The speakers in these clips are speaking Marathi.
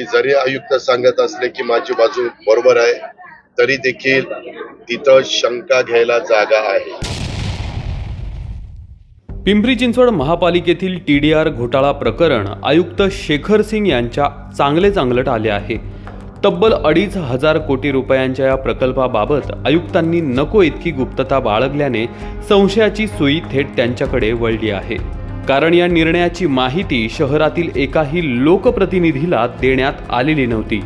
की जरी आयुक्त सांगत असले की माझी बाजू बरोबर आहे तरी देखील तिथं शंका घ्यायला जागा आहे. पिंपरी चिंचवड महापालिकेतील टी डी आर घोटाळा प्रकरण आयुक्त शेखर सिंग यांच्या चांगले चांगलट आले आहे. तब्बल अडीच हजार कोटी रुपयांच्या या प्रकल्पाबाबत आयुक्तांनी नको इतकी गुप्तता बाळगल्याने संशयाची सुई थेट त्यांच्याकडे वळली आहे. कारण या निर्णयाची माहिती शहरातील एकाही लोकप्रतिनिधीला देण्यात आलेली नव्हती.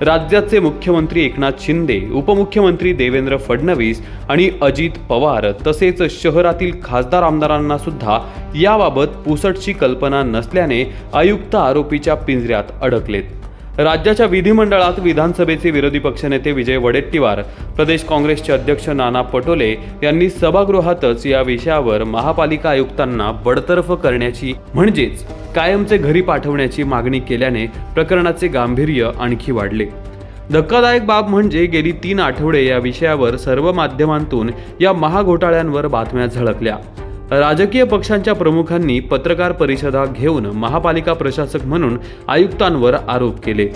राज्याचे मुख्यमंत्री एकनाथ शिंदे उपमुख्यमंत्री देवेंद्र फडणवीस आणि अजित पवार तसेच शहरातील खासदार आमदारांना सुद्धा याबाबत पुसटची कल्पना नसल्याने आयुक्त आरोपीच्या पिंजऱ्यात अडकलेत. राज्याच्या विधिमंडळात विधानसभेचे विरोधी पक्षनेते विजय वडेट्टीवार प्रदेश काँग्रेसचे अध्यक्ष नाना पटोले यांनी सभागृहातच या विषयावर महापालिका आयुक्तांना बडतर्फ करण्याची म्हणजेच कायमचे घरी पाठवण्याची मागणी केल्याने प्रकरणाचे गांभीर्य आणखी वाढले. धक्कादायक बाब म्हणजे गेली तीन आठवडे या विषयावर सर्व माध्यमांतून या महाघोटाळ्यांवर बातम्या झळकल्या. राजकीय पक्षांच्या प्रमुखांनी पत्रकार परिषदा घेऊन महापालिका प्रशासक म्हणून आयुक्तांवर आरोप केले.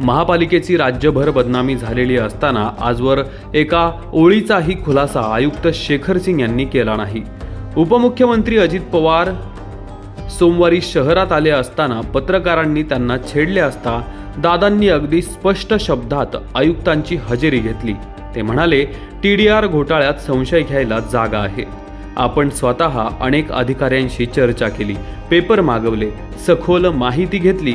महापालिकेची राज्यभर बदनामी झालेली असताना आजवर एका ओळीचाही खुलासा आयुक्त शेखर सिंग यांनी केला नाही. उपमुख्यमंत्री अजित पवार सोमवारी शहरात आले असताना पत्रकारांनी त्यांना छेडले असता दादांनी अगदी स्पष्ट शब्दात आयुक्तांची हजेरी घेतली. ते म्हणाले टी डी आर घोटाळ्यात संशय घ्यायला जागा आहे. आपण स्वतः अनेक अधिकाऱ्यांशी चर्चा केली. पेपर मागवले. सखोल माहिती घेतली.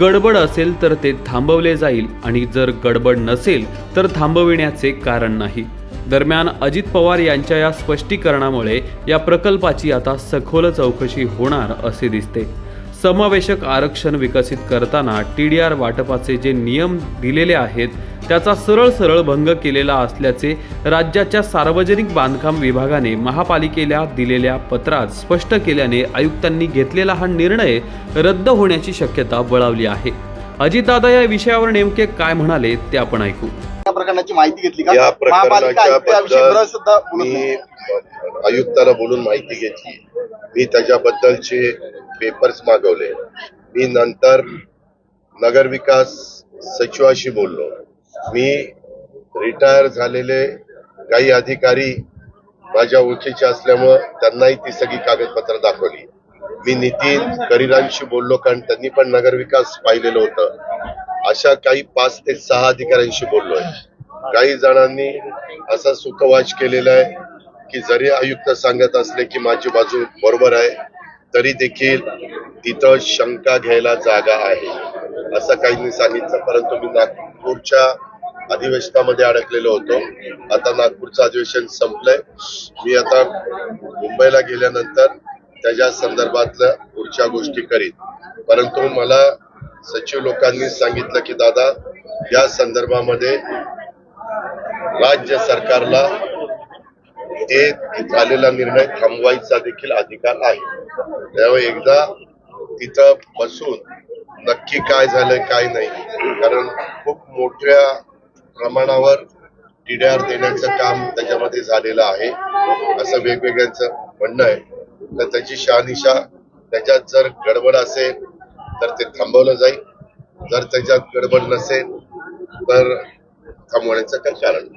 गडबड असेल तर ते थांबवले जाईल आणि जर गडबड नसेल तर थांबविण्याचे कारण नाही. दरम्यान अजित पवार यांच्या या स्पष्टीकरणामुळे या प्रकल्पाची आता सखोल चौकशी होणार असे दिसते. समावेशक आरक्षण विकसित करताना टी डी आर वाटपाचे जे नियम दिलेले आहेत त्याचा सरळ सरळ भंग केलेला असल्याचे राज्याच्या सार्वजनिक बांधकाम विभागाने महापालिकेला दिलेल्या पत्रात स्पष्ट केल्याने आयुक्तांनी घेतलेला हा निर्णय रद्द होण्याची शक्यता बळावली आहे. अजितदादा या विषयावर नेमके काय म्हणाले ते आपण ऐकू. या प्रकरणाची माहिती घेतली का? या महापालिका सुद्धा बोलत मी नाही. आयुक्ताला बोलून माहिती घेतली. मी त्याच्याबद्दलचे पेपर्स मागवले. मी नंतर नगरविकास सचिवाशी बोललो. मी रिटायर झालेले काही अधिकारी माझ्या ओळखीचे असल्यामुळं त्यांनाही ती सगळी कागदपत्र दाखवली. मी नितीन करिरांशी बोललो कारण त्यांनी पण नगरविकास पाहिलेलं होतं. अशा काही पाच ते सहा अधिकाऱ्यांशी बोललोय. काही जणांनी असा सुखवाच केलेला आहे की जरी आयुक्त सांगत असले की माझी बाजू बरोबर आहे तरी देखील तिथं शंका घ्यायला जागा आहे. असं काहींनी सांगितलं परंतु मी नागपूरच्या अधिवेशनामध्ये अडकलेलो होतो. आता नागपूरचं अधिवेशन संपलंय. मी आता मुंबईला गेल्यानंतर त्याच्या संदर्भातल्या पुढच्या गोष्टी करीत परंतु मला सचिव लोकांनी सांगितलं की दादा या संदर्भामध्ये राज्य सरकारला ते झालेला निर्णय थांबवायचा देखील अधिकार आहे. त्यामुळे एकदा तिथं बसून नक्की काय झालंय काय नाही. कारण खूप मोठ्या प्रमाणावर टीडीआर देण्याचं काम त्याच्यामध्ये झालेलं आहे. असं वेगवेगळ्यांचं म्हणणं आहे. तर त्याची शहानिशा त्याच्यात जर गडबड असेल तर ते थांबवलं जाईल. जर त्याच्यात गडबड नसेल तर थांबवण्याचं काही कारण नाही.